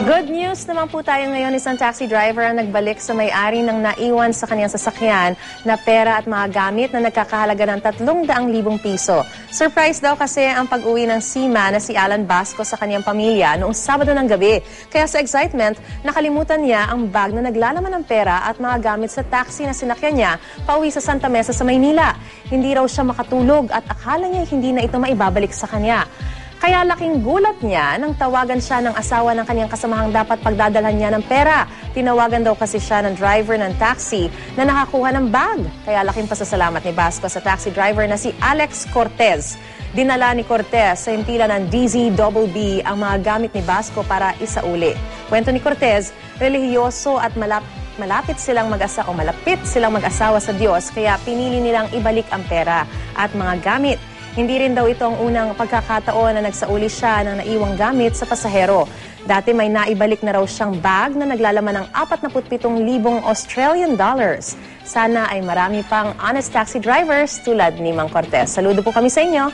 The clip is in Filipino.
Good news naman po tayo ngayon. Isang taxi driver ang nagbalik sa may-ari ng naiwan sa kanyang sasakyan na pera at mga gamit na nagkakahalaga ng 300,000 piso. Surprise daw kasi ang pag-uwi ng seaman na si Alan Basco sa kanyang pamilya noong Sabado ng gabi. Kaya sa excitement, nakalimutan niya ang bag na naglalaman ng pera at mga gamit sa taxi na sinakyan niya pauwi sa Santa Mesa sa Maynila. Hindi raw siya makatulog at akala niya hindi na ito maibabalik sa kanya. Kaya laking gulat niya nang tawagan siya ng asawa ng kanyang kasamahang dapat pagdadalhan niya ng pera. Tinawagan daw kasi siya ng driver ng taxi na nakakuha ng bag. Kaya laking pasasalamat ni Basco sa taxi driver na si Alex Cortez. Dinala ni Cortez sa impila ng DZBB ang mga gamit ni Basco para isauli. Kwento ni Cortez, relihiyoso at malap malapit silang mag-asa o malapit silang mag-asawa sa Diyos kaya pinili nilang ibalik ang pera at mga gamit hindi rin daw ito ang unang pagkakataon na nagsauli siya ng naiwang gamit sa pasahero. Dati may naibalik na raw siyang bag na naglalaman ng 47,000 Australian dollars. Sana ay marami pang honest taxi drivers tulad ni Mang Cortez. Saludo po kami sa inyo.